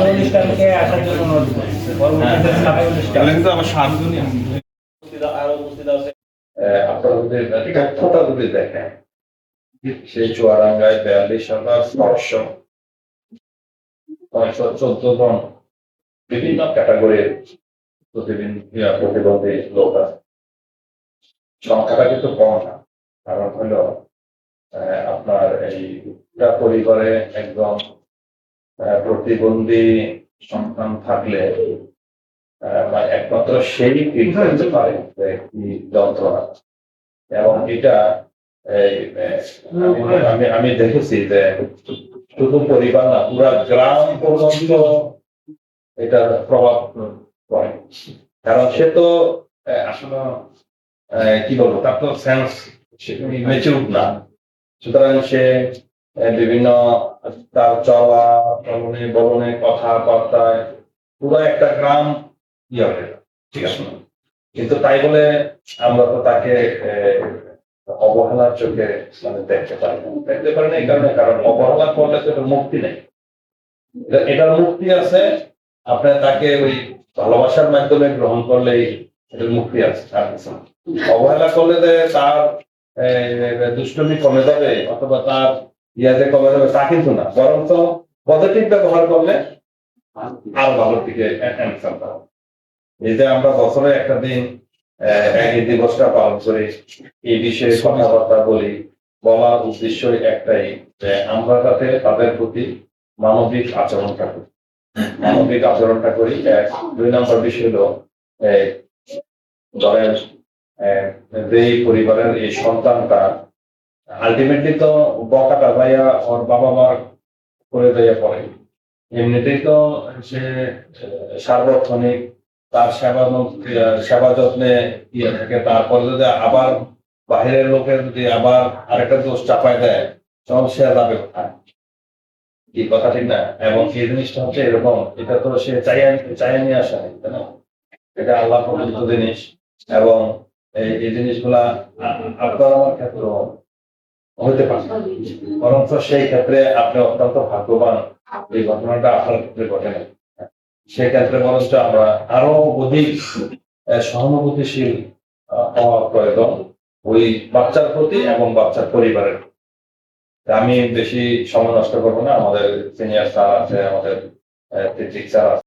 অনুষ্ঠানকে আসার জন্য অনুরোধ করছি যদি দেখেন। সেই চুয়াডাঙ্গায় বিয়াল্লিশ হাজার ছয়শো চোদ্দ জন বিভিন্ন ক্যাটাগরির প্রতিবন্ধী প্রতিবন্ধী লোক আছে। সংখ্যাটা কিন্তু কম না। কারণ হলো আহ, আপনার এই পরিবারে আহ, প্রতিবন্ধী সন্তান থাকলে একমাত্র সেই করতে পারে কি যন্ত্রণা। এবং এটা আমি- আমি দেখেছি যে শুধু পরিবার না পুরা গ্রাম পর্যন্ত এটার প্রভাব পড়ে। কারণ সে তো আসলে কি বলব তার তো সেন্স মেচুর না। সুতরাং সে বিভিন্ন তার চলা, চলনে, বলনে, কথাবার্তায় পুরো একটা গ্রাম ইয়ে হবে, ঠিক আছে? কিন্তু তাই বলে আমরা তো তাকে অবহেলার চোখে মানে দেখতে পারি দেখতে পারি না এই কারণে, কারণ অবহেলা করলে তো মুক্তি নেই। এটার মুক্তি আছে, আপনার তাকে ওই ভালোবাসার মাধ্যমে গ্রহণ করলেই এটার মুক্তি আছে কিছু অবহেলা করলে তার দুষ্টমি কমে যাবে, অথবা তার ইয়াতে কমে যাবে তা কিন্তু না বরং তো পজিটিভ ব্যবহার করলে আরও ভালোর দিকে এই যে আমরা বছরে একটা দিন এই দিবসটা পালন করি, এই বিষয়ে কথাবার্তা বলি, বলার উদ্দেশ্যই একটাই যে আমরা যাতে তাদের প্রতি মানবিক আচরণটা করি। মানবিক আচরণটা করি এক দুই নম্বর বিষয় হলো ধরেন যেই পরিবারের এই সন্তানটা আলটিমেটলি তো বকাটা ভাইয়া ওর বাবা মার করে দেয়া পড়ে। এমনিতেই তো সে সার্বক্ষণিক তার সেবা সেবা যত্নে ইয়ে থাকে। তারপরে যদি আবার বাহিরের লোকের যদি আবার আরেকটা দোষ চাপায় দেয়, তখন সে যাবে কোথায়? কি কথা, ঠিক না? এবং এই জিনিসটা হচ্ছে এরকম, এটা তো সে চাইয়া চাইয়া নিয়ে আসা তাই না? এটা আল্লাহ প্রদত্ত জিনিস। এবং এই জিনিসগুলা আপনার আমার ক্ষেত্রে হতে পারে বরঞ্চ সেই ক্ষেত্রে আপনি অত্যন্ত ভাগ্যবান এই ঘটনাটা আপনার ক্ষেত্রে ঘটে নাই। সেই ক্ষেত্রে বরঞ্চ আমরা আরও অধিক সহানুভূতিশীল হওয়া প্রয়োজন ওই বাচ্চার প্রতি এবং বাচ্চার পরিবারের আমি বেশি সময় নষ্ট করব না। আমাদের সিনিয়র স্যার আছে, আমাদের টিচার আছে।